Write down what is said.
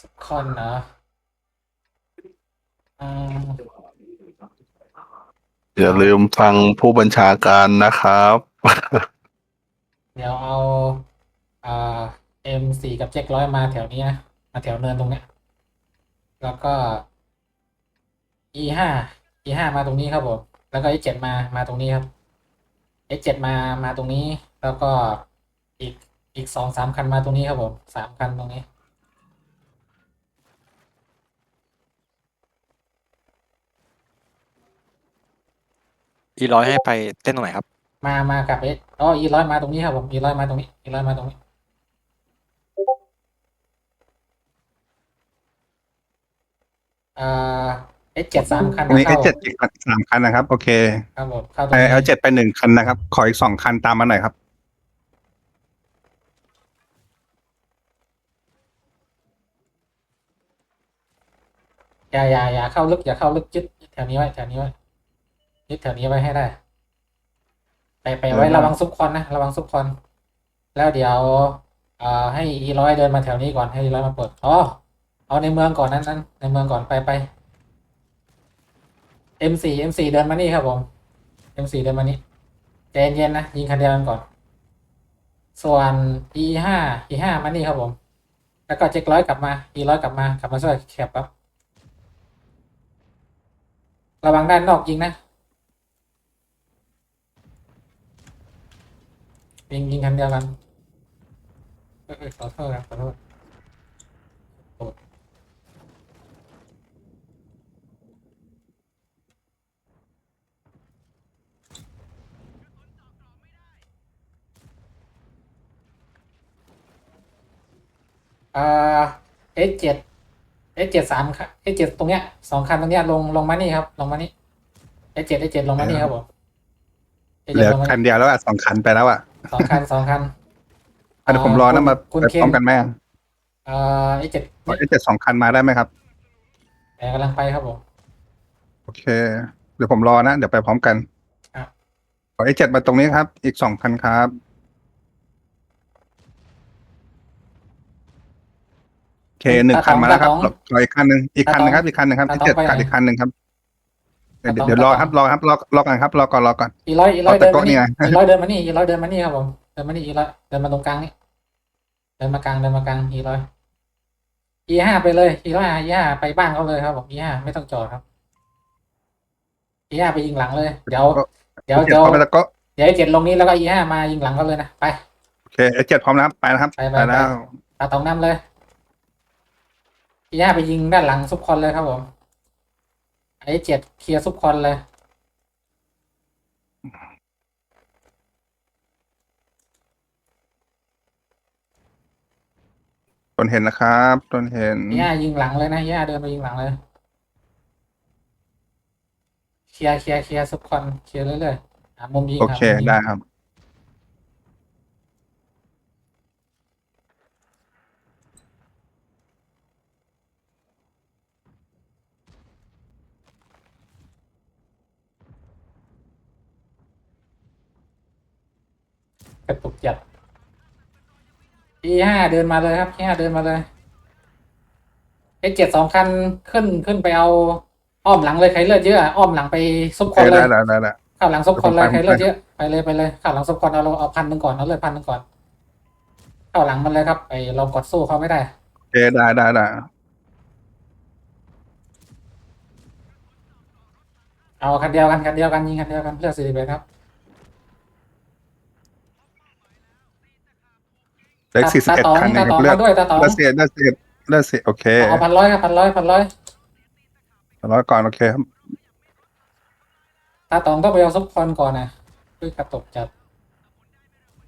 สักคนเหรออ่าอย่าลืมฟังผู้บัญชาการนะครับ เดี๋ยวเอาอ่าเอ็มสี่กับเจ็กร้อยมาแถวนี้นะมาแถวเนินตรงเนี้ย แล้วก็ e ห้า e ห้ามาตรงนี้ครับผม แล้วก็ e เจ็ดมามาตรงนี้ครับ e เจ็ดมามาตรงนี้ แล้วก็อีกอีกสองสามคันมาตรงนี้ครับผมสามคันตรงนี้ อีร้อยให้ไปเต้นตรงไหนครับ มามากับเออ๋อ e ร้อยมาตรงนี้ครับผม e ร้อยมาตรงนี้ e ร้อยมาตรงนี้ อ่า s เจ็ดสามคันตรงนี้เข้าเอเจ็ดอีกสามคันนะครับ โอเคครับผมเข้าตรงเอนี้เอเจ็ดไปหนึ่งคันนะครับ ขออีกสองคันตามมาหน่อยครับ อย่าอย่าอย่าเข้าลึกอย่าเข้าลึกยึดยึดแถวนี้ไว้แถวนี้ไว้ ยึดแถวนี้ไว้ให้ได้ ไปไปไว้เออระวังซุปคอนนะระวังซุปคอน แล้วเดี๋ยวอ่าให้อีร้อยเดินมาแถวนี้ก่อนให้อีร้อยมาเปิดอ๋อเอาในเมืองก่อนนั้นนั้นในเมืองก่อนไปไป M4 M4 เดินมานี่ครับผม M4 เดินมานี่ใจเย็นๆนะยิงคันเดียวกันก่อน ส่วน E5 E5 มานี่ครับผม แล้วก็เจ็กร้อยกลับมา E ร้อยกลับมากลับมาช่วยแคปครับระวังด้านนอกยิงนะ ยิงยิงคันเดียวกันเอ้ยเอ้ยขอโทษครับขอโทษโทษอ่า S7 S7 สามคัน S7 ตรงเนี้ยสองคันตรงเนี้ยลงลงมานี่ครับ ลงมานี่ S7 S7 ลงมานี่ครับผม S7 เหลือลงมาคันเดียวแล้วอะสองคันไปแล้วอะ สองคันสองคันอะเดี๋ยวผมรอนะมาคุณไปเคนพร้อมกันไหมเอ่อ S7 ขอเอเจ็ดสองคันมาได้ไหมครับ แต่กำลังไปครับผม โอเค เดี๋ยวผมรอนะ เดี๋ยวไปพร้อมกันครับ ขอเอเจ็ดมาตรงนี้ครับ อีกสองคันครับ โอเคหนึ่งคันมาแล้วครับรออีกคันหนึ่งอีกคันหนึงครับ อีกคันหนึ่งครับเอเจ็ดคันอีกคันหนึ่งครับ เดี๋ยวเดี๋ยวรอครับรอครับรอรอกันครับรอก่อนรอก่อน อีร้อยอีร้อยเอาแต่เดินมานี่โต๊ะนี่ไงอีร้อยเดินมานี่อีร้อยเดินมานี่ครับผมเดินมานี่อีร้อยเดินมาตรงกลางนี่เดินมากลางเดินมากลางอีร้อยอีห้าไปเลยอีร้อยอีห้าไปบ้านเขาเลยครับผมอีห้าไม่ต้องจอดครับอีห้าไปยิงหลังเลยเดี๋ยวเดี๋ยวเจ็ดเดี๋ยวพร้อมแล้วก็เดี๋ยวไอ้เจ็ดลงนี้แล้วก็อีห้ามายิงหลังเขาเลยนะไป โอเคเอเจ็ดพร้อมนะครับไปนะครับไปไปไป แล้ว ตาตองน้ำเลยอีห้าไปยิงด้านหลังซุปคอนเลยครับผม ไอ้เจ็ดเคลียร์ซุปคอนเลยต้นเห็นนะครับต้นเห็นย่ายิงหลังเลยนะย่าเดินไปยิงหลังเลยเคลียร์เคลียร์เคลียร์ซุปคอนเคลียร์เรื่อยๆหามุมยิงโอหาเคมุมยิง ได้ครับ กระตุกจัดอีห้าเดินมาเลยครับอีห้าเดินมาเลยเอเจ็ดสองคันขึ้นขึ้นไปเอาอ้อมหลังเลยใครเลือดเยอะอะอ้อมหลังไปซุปโอคเคนเลยได้ได้ได้ได้เข้าหลังซุปคอนเลยเดี๋ใครยวผมไปเลือดเยอะไปเลยไปเลยเข้าหลังซุปคอนเอาเราเอาพันหนึ่งก่อนเอาเลยพันหนึ่งก่อนเข้าหลังมันเลยครับไอเรากดสู้เขาไม่ได้โอเคได้ได้ได้เอาคันเดียวกันคันเดียวกันยิงคันเดียวกันเลือกสี่สิบเอ็ดครับ เล็กสี่สิบตาเอ็ดตองคันตานะคตรัอบงเลือดมาด้วยตาตอง เลือดเสียเลือดเสียเลือดเสียโอเคเอาพันร้อยครับพันร้อยพันร้อยร้อยก่อนโอเคครับ ตาตองต้องไปเอาซุปคอนก่อนนะด้วยกระตกจัด